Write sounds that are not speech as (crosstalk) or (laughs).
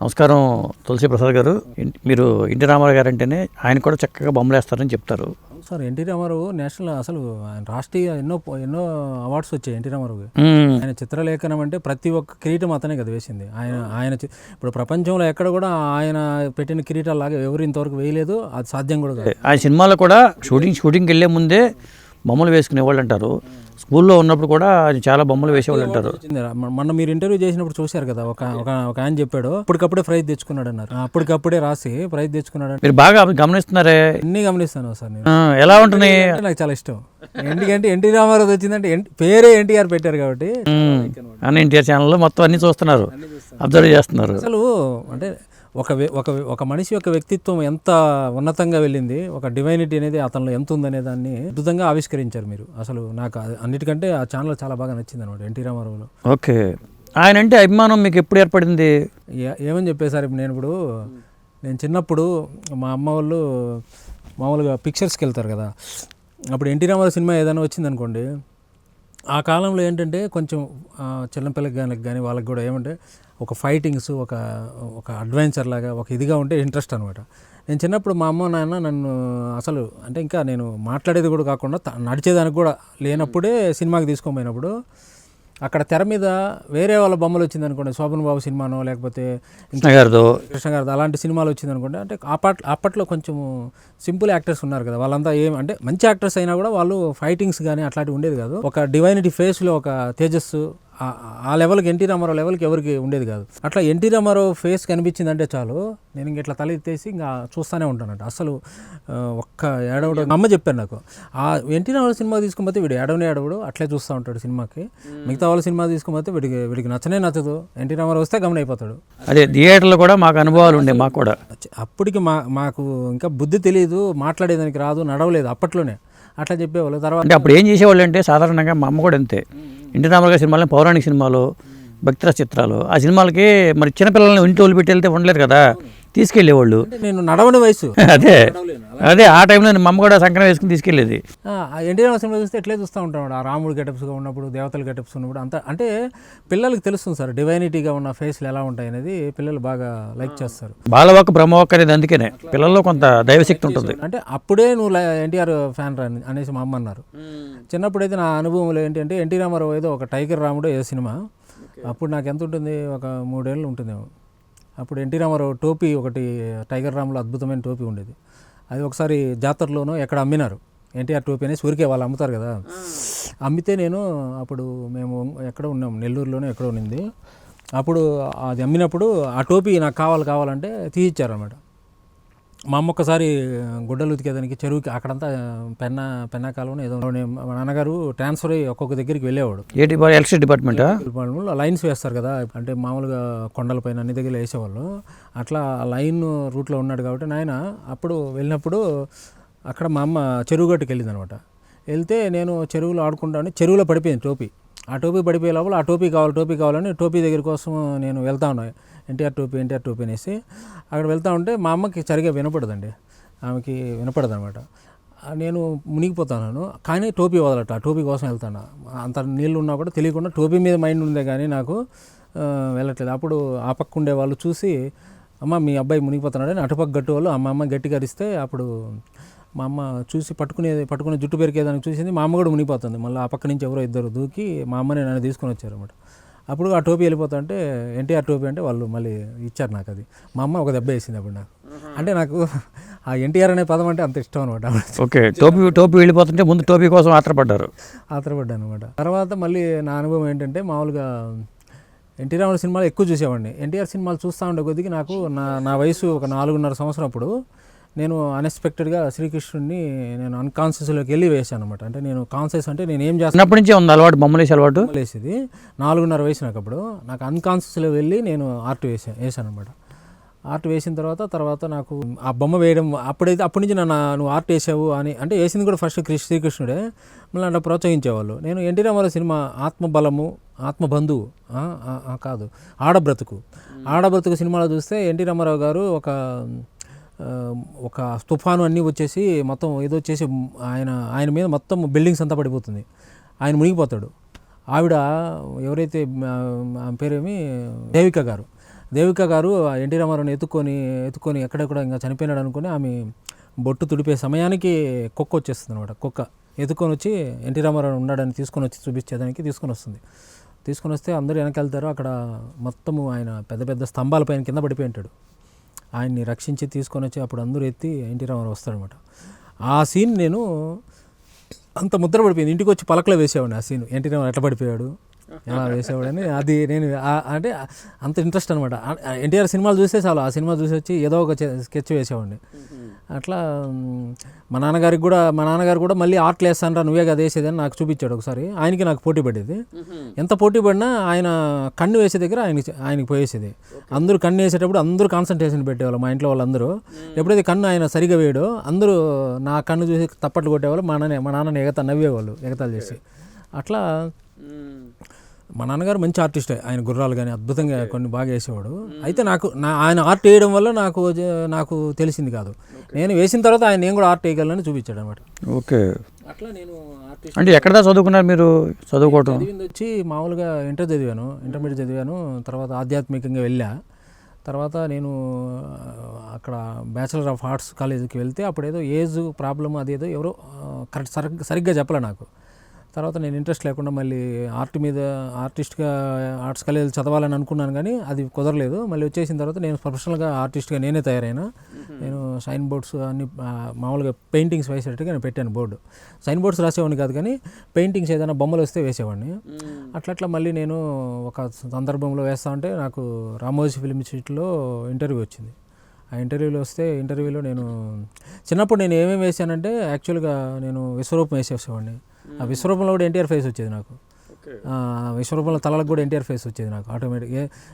నమస్కారం తులసి ప్రసాద్ గారు. మీరు ఎన్టీ రామారావు గారు అంటేనే ఆయన కూడా చక్కగా బొమ్మలు వేస్తారని చెప్తారు. సార్ ఎన్టీ రామారావు నేషనల్ అసలు ఆయన రాష్ట్రీయ ఎన్నో ఎన్నో అవార్డ్స్ వచ్చాయి ఎన్టీ రామారావుకి. మ్మ్. ఆయన చిత్రలేఖనం అంటే ప్రతి ఒక్క కిరీటం అతనే కదా వేసింది. ఆయన ఆయన ఇప్పుడు ప్రపంచంలో ఎక్కడ కూడా ఆయన పెట్టిన కిరీటాలాగా ఎవరు ఇంతవరకు వేయలేదు. అది సాధ్యం కూడా కాదు. ఆయన సినిమాలో కూడా షూటింగ్ షూటింగ్కి వెళ్ళే ముందే బొమ్మలు వేసుకునేవాళ్ళు అంటారు. స్కూల్లో ఉన్నప్పుడు కూడా ఆయన చాలా బొమ్మలు వేసేవాళ్ళు అంటారు. మొన్న మీరు ఇంటర్వ్యూ చేసినప్పుడు చూశారు కదా ఒక ఒక ఆయన చెప్పాడు అప్పటికప్పుడే ప్రైజ్ తెచ్చుకున్నాడు అన్నారు. అప్పటికప్పుడే రాసి ప్రైజ్ తెచ్చుకున్నాడు మీరు బాగా నేను అన్ని గమనిస్తాను సార్ ఎలా అంటే నాకు చాలా ఇష్టం. ఎందుకంటే ఎన్టీ రామారావు వచ్చిందంటే పేరే ఎన్టీఆర్ పెట్టారు కాబట్టి. అన్ని ఎన్టీఆర్ ఛానల్లో మొత్తం అన్ని చూస్తున్నారు. అబ్జర్వ్ చేస్తున్నారు. అసలు అంటే ఒక ఒక ఒక మనిషి యొక్క వ్యక్తిత్వం ఎంత ఉన్నతంగా వెళ్ళింది ఒక డివైనిటీ అనేది అతనిలో ఎంత ఉందనే దాన్ని అద్భుతంగా ఆవిష్కరించారు మీరు. అసలు నాకు అన్నిటికంటే ఆ ఛానల్ చాలా బాగా నచ్చింది అనమాట ఎన్టీ రామారావులో. ఓకే. ఆయన అంటే అభిమానం మీకు ఎప్పుడు ఏర్పడింది? ఏ- ఏమని చెప్పేసారు ఇప్పుడు నేను ఇప్పుడు నేను చిన్నప్పుడు మా అమ్మ వాళ్ళు మామూలుగా పిక్చర్స్కి వెళ్తారు కదా. అప్పుడు ఎన్టీ రామారావు సినిమా ఏదైనా వచ్చిందనుకోండి ఆ కాలంలో ఏంటంటే కొంచెం చిన్నపిల్లకి కానీ కానీ వాళ్ళకి కూడా ఏమంటే ఒక ఫైటింగ్స్ ఒక ఒక అడ్వెంచర్ లాగా ఒక ఇదిగా ఉంటే ఇంట్రెస్ట్ అనమాట నేను చిన్నప్పుడు మా అమ్మ నాన్న నన్ను అసలు అంటే ఇంకా నేను మాట్లాడేది కూడా కాకుండా నడిచేదానికి కూడా లేనప్పుడే సినిమాకి తీసుకోపోయినప్పుడు అక్కడ తెర మీద వేరే వాళ్ళ బొమ్మలు వచ్చింది అనుకోండి శోభన్ బాబు సినిమానో లేకపోతే కృష్ణ గారితో కృష్ణ గారిది అలాంటి సినిమాలు వచ్చింది అనుకోండి అంటే అప్పట్ అప్పట్లో కొంచెం సింపుల్ యాక్టర్స్ ఉన్నారు కదా వాళ్ళంతా ఏం అంటే మంచి యాక్టర్స్ అయినా కూడా వాళ్ళు ఫైటింగ్స్ కానీ అట్లాంటివి ఉండేది కాదు. ఒక డివైనిటీ ఫేస్లో ఒక తేజస్సు ఆ- లెవెల్కి ఎన్టీ రామారావు లెవెల్కి ఎవరికి ఉండేది కాదు. అట్లా ఎన్టీ రామారావు ఫేస్ కనిపించిందంటే చాలు నేను ఇంక ఇట్లా తల ఎత్తేసి ఇంకా చూస్తూనే ఉంటానంట. అసలు ఒక్క ఏడవడం అమ్మ చెప్పారు నాకు. ఆ ఎన్టీ రామారావు సినిమా తీసుకుపోతే వీడు ఏడవనే ఏడవడు అట్లే చూస్తూ ఉంటాడు సినిమాకి. మిగతా వాళ్ళ సినిమా తీసుకుపోతే వీడికి వీడికి నచ్చనే నచ్చదు. ఎన్టీ రామారావు వస్తే గమనైపోతాడు అదే థియేటర్లో కూడా మాకు అనుభవాలు ఉండే మాకు కూడా. అప్పటికి మా మాకు ఇంకా బుద్ధి తెలియదు మాట్లాడేదానికి రాదు నడవలేదు అప్పట్లోనే. అట్లా చెప్పేవాళ్ళు. తర్వాత అంటే అప్పుడు ఏం చేసేవాళ్ళు అంటే సాధారణంగా మా అమ్మ కూడా అంతే. ఇంటి రామారావు గారి పౌరాణిక సినిమాలు భక్తిరస చిత్రాలు ఆ సినిమాలకి మరి చిన్నపిల్లల్ని ఇంటి వాళ్ళు పెట్టి వెళ్తే ఉండలేదు కదా. తీసుకెళ్ళేవాళ్ళు. అంటే నేను నడవని వయసు. (laughs) అదే అదే ఆ టైంలో మా అమ్మ కూడా సంక్రమం వేసుకుని తీసుకెళ్ళేది. ఆ, ఆ ఎన్టీ రామారావు సినిమా చూస్తే ఎట్లే చూస్తూ ఉంటాడు ఆ రాముడు గెటప్స్గా ఉన్నప్పుడు దేవతల గెటప్స్ ఉన్నప్పుడు అంత అంటే పిల్లలకి తెలుస్తుంది సార్ డివైనిటీగా ఉన్న ఫేస్లు ఎలా ఉంటాయి అనేది పిల్లలు బాగా లైక్ చేస్తారు. బాలవాక్ బ్రహ్మవాక్ అనేది అందుకనే. పిల్లల్లో కొంత దైవశక్తి ఉంటుంది. అంటే అప్పుడే నువ్వు ఎన్టీఆర్ ఫ్యాన్ రా అనేసి మా అమ్మ అన్నారు. చిన్నప్పుడైతే నా అనుభవంలో ఏంటంటే ఎన్టీ రామారావు ఏదో ఒక టైగర్ రాముడు ఏ సినిమా అప్పుడు నాకు ఎంత ఉంటుంది? ఒక మూడేళ్ళు ఉంటుందేమో. అప్పుడు ఎన్టీ రామారావు టోపీ ఒకటి టైగర్ రామ్లో అద్భుతమైన టోపీ ఉండేది. అది ఒకసారి జాతరలోనో ఎక్కడ అమ్మినారు. ఎన్టీఆర్ టోపీ అనేసి ఊరికే వాళ్ళు అమ్ముతారు కదా. అమ్మితే నేను అప్పుడు మేము ఎక్కడ ఉన్నాం నెల్లూరులోనే ఎక్కడ ఉన్నింది. అప్పుడు అది అమ్మినప్పుడు ఆ టోపీ నాకు కావాలి కావాలంటే తీయిచ్చారనమాట మా అమ్మ ఒక్కసారి గుడ్డలు ఉతికేదానికి చెరువుకి అక్కడంతా పెన్న పెన్నా కాలువన ఏదో మా నాన్నగారు ట్రాన్స్ఫర్ అయ్యి ఒక్కొక్క దగ్గరికి వెళ్ళేవాడు. ఏ డిపార్ట్ ఎలక్ట్రిసిటీ డిపార్ట్మెంటా? డిపార్ట్మెంట్లో లైన్స్ వేస్తారు కదా. అంటే మామూలుగా కొండలపైన అన్ని దగ్గర వేసేవాళ్ళు. అట్లా ఆ లైన్ రూట్లో ఉన్నాడు కాబట్టి నాయన అప్పుడు వెళ్ళినప్పుడు అక్కడ మా అమ్మ చెరువు గట్టుకు వెళ్ళింది అనమాట వెళ్తే నేను చెరువులో ఆడుకుంటాను చెరువులో పడిపోయింది టోపీ. ఆ టోపీ పడిపోయే లోపల ఆ టోపీ కావాలి టోపీ కావాలని టోపీ దగ్గర కోసం నేను వెళ్తా ఉన్నా. ఎన్టీఆర్ టోపీ ఎన్టీఆర్ టోపీ అనేసి అక్కడ వెళ్తా ఉంటే మా అమ్మకి సరిగా వినపడదండి. ఆమెకి వినపడదు అనమాట నేను మునిగిపోతాను కానీ టోపీ వదలట. ఆ టోపీ కోసం వెళ్తాను. అంత నీళ్ళు ఉన్నా కూడా తెలియకుండా టోపీ మీద మైండ్ ఉందే కానీ నాకు వెళ్ళట్లేదు. అప్పుడు ఆ పక్క ఉండే వాళ్ళు చూసి అమ్మ మీ అబ్బాయి మునిగిపోతున్నాడని అటుపక్క గట్టు వాళ్ళు మా అమ్మ గట్టిగా అరిస్తే అప్పుడు మా అమ్మ చూసి పట్టుకునేది పట్టుకునే జుట్టు పెరికేదానికి చూసింది. మా అమ్మ కూడా మునిగిపోతుంది. మళ్ళీ ఆ పక్క నుంచి ఎవరో ఇద్దరు దూకి మా అమ్మని నన్ను తీసుకొని వచ్చారు అనమాట అప్పుడు ఆ టోపీ వెళ్ళిపోతా అంటే ఎన్టీఆర్ టోపీ అంటే వాళ్ళు మళ్ళీ ఇచ్చారు నాకు అది. మా అమ్మ ఒక దెబ్బ వేసింది అప్పుడు నాకు. అంటే నాకు ఆ ఎన్టీఆర్ అనే పదం అంటే అంత ఇష్టం అనమాట ఓకే టోపీ టోపీ వెళ్ళిపోతుంటే ముందు టోపీ కోసం ఆత్రపడ్డారు. ఆత్రపడ్డాను అనమాట తర్వాత మళ్ళీ నా అనుభవం ఏంటంటే మామూలుగా ఎన్టీ రామారావు సినిమాలు ఎక్కువ చూసేవాడిని. ఎన్టీఆర్ సినిమాలు చూస్తూ ఉండే కొద్దికి నాకు నా నా వయసు ఒక నాలుగున్నర సంవత్సరం అప్పుడు. నేను అన్ఎక్స్పెక్టెడ్గా శ్రీకృష్ణుడిని నేను అన్కాన్షియస్లోకి వెళ్ళి వేసాను అనమాట అంటే నేను కాన్షియస్ అంటే నేను ఏం చేస్తాను? చిన్నప్పటి నుంచే ఉంది అలవాటు బొమ్మలు వేసే అలవాటు? వేసేది నాలుగున్నర వయసు నాకు అప్పుడు. నాకు అన్కాన్షియస్లో వెళ్ళి నేను ఆర్ట్ వేసాను వేసాను అనమాట ఆర్ట్ వేసిన తర్వాత తర్వాత నాకు ఆ బొమ్మ వేయడం అప్పుడైతే అప్పటి నుంచి నన్ను నువ్వు ఆర్ట్ వేసావు అని అంటే వేసింది కూడా ఫస్ట్ కృష్ణ శ్రీకృష్ణుడే. మళ్ళీ అట్లా ప్రోత్సహించేవాళ్ళు. నేను ఎన్టీ రామారావు సినిమా ఆత్మబలము ఆత్మబంధువు కాదు ఆడబ్రతుకు. ఆడబ్రతుకు సినిమాలో చూస్తే ఎన్టీ రామారావు గారు ఒక ఒక తుఫాను అన్నీ వచ్చేసి మొత్తం ఏదో వచ్చేసి ఆయన ఆయన మీద మొత్తం బిల్డింగ్స్ అంతా పడిపోతుంది. ఆయన మునిగిపోతాడు. ఆవిడ ఎవరైతే ఆమె పేరేమి? దేవిక గారు. దేవిక గారు ఆ ఎన్టీ రామారావుని ఎత్తుకొని ఎత్తుకొని ఎక్కడెక్కడ ఇంకా చనిపోయినాడు అనుకుని ఆమె బొట్టు తుడిపే సమయానికి కుక్క వచ్చేస్తుంది అనమాట కుక్క ఎత్తుకొని వచ్చి ఎన్టీ రామారావు ఉన్నాడని తీసుకొని వచ్చి చూపించేదానికి తీసుకొని వస్తుంది. తీసుకొని వస్తే అందరూ వెనకెళ్తారు. అక్కడ మొత్తము ఆయన పెద్ద పెద్ద స్తంభాల పైన కింద పడిపోయి ఉంటాడు. ఆయన్ని రక్షించి తీసుకొని వచ్చి అప్పుడు అందరూ ఎత్తి ఎన్టీ రామారావు వస్తాడనమాట ఆ సీన్ నేను అంత ముద్ర పడిపోయింది. ఇంటికి వచ్చి పలకలో వేసేవాడిని ఆ సీన్. ఎన్టీ రామారావు ఎట్లా పడిపోయాడు? ఎలా వేసేవాడని అది నేను అంటే అంత ఇంట్రెస్ట్ అనమాట ఎన్టీఆర్ సినిమాలు చూస్తే చాలు. ఆ సినిమా చూసి వచ్చి ఏదో ఒక స్కెచ్ వేసేవాడిని. అట్లా మ్, నాన్నగారికి కూడా మా నాన్నగారు కూడా మళ్ళీ ఆర్ట్లు వేస్తానరా నువ్వే కదా వేసేదని నాకు చూపించాడు ఒకసారి. ఆయనకి నాకు పోటీ పడేది. ఎంత పోటీ పడినా ఆయన కన్ను వేసే దగ్గర ఆయన ఆయనకి పోయేసేది. అందరూ కన్ను వేసేటప్పుడు అందరూ కాన్సన్ట్రేషన్ పెట్టేవాళ్ళు మా ఇంట్లో వాళ్ళందరూ. ఎప్పుడైతే కన్ను ఆయన సరిగా వేయడో అందరూ నా కన్ను చూసి తప్పట్లు కొట్టేవాళ్ళు మా నాన్న మా నాన్నని ఎగతా నవ్వేవాళ్ళు ఎగతాలు చేసి. అట్లా మా నాన్నగారు మంచి ఆర్టిస్టే. ఆయన గుర్రాలు కానీ అద్భుతంగా కొన్ని బాగా వేసేవాడు. అయితే నాకు నా ఆయన ఆర్ట్ వేయడం వల్ల నాకు నాకు తెలిసింది కాదు. నేను వేసిన తర్వాత ఆయన నేను కూడా ఆర్ట్ వేయగలని చూపించాడు అనమాట ఓకే. అట్లా నేను ఆర్టిస్ట్ అంటే ఎక్కడ చదువుకున్నారు మీరు చదువుకోవటం? చదివింది వచ్చి మామూలుగా ఇంటర్ చదివాను. ఇంటర్మీడియట్ చదివాను. తర్వాత ఆధ్యాత్మికంగా వెళ్ళా. తర్వాత నేను అక్కడ బ్యాచిలర్ ఆఫ్ ఆర్ట్స్ కాలేజీకి వెళ్తే అప్పుడు ఏదో ఏజ్ ప్రాబ్లమ్ అదేదో ఎవరో కరెక్ట్ సరిగ్గా చెప్పలే నాకు. తర్వాత నేను ఇంట్రెస్ట్ లేకుండా మళ్ళీ ఆర్ట్ మీద ఆర్టిస్ట్గా ఆర్ట్స్ కాలేజ్ చదవాలని అనుకున్నాను కానీ అది కుదరలేదు. మళ్ళీ వచ్చేసిన తర్వాత నేను ప్రొఫెషనల్గా ఆర్టిస్ట్గా నేనే తయారైనా. నేను సైన్ బోర్డ్స్ అన్ని మామూలుగా పెయింటింగ్స్ వేసేటట్టుగా నేను పెట్టాను బోర్డు సైన్ బోర్డ్స్ రాసేవాడిని కాదు కానీ పెయింటింగ్స్ ఏదైనా బొమ్మలు వస్తే వేసేవాడిని. అట్లా అట్లా మళ్ళీ నేను ఒక సందర్భంలో వేస్తా ఉంటే నాకు రామోజీ ఫిలిం ఇన్స్టిట్యూట్లో ఇంటర్వ్యూ వచ్చింది. ఆ ఇంటర్వ్యూలో వస్తే ఇంటర్వ్యూలో నేను చిన్నప్పుడు నేను ఏమేమి వేసానంటే యాక్చువల్గా నేను విశ్వరూపం వేసేసేవాడిని. విశ్వరూపంలో కూడా ఎన్టీఆర్ ఫేస్ వచ్చేది నాకు. విశ్వరూపంలో తలలకు కూడా ఎన్టీఆర్ ఫేస్ వచ్చేది నాకు. ఆటోమేటిక్గా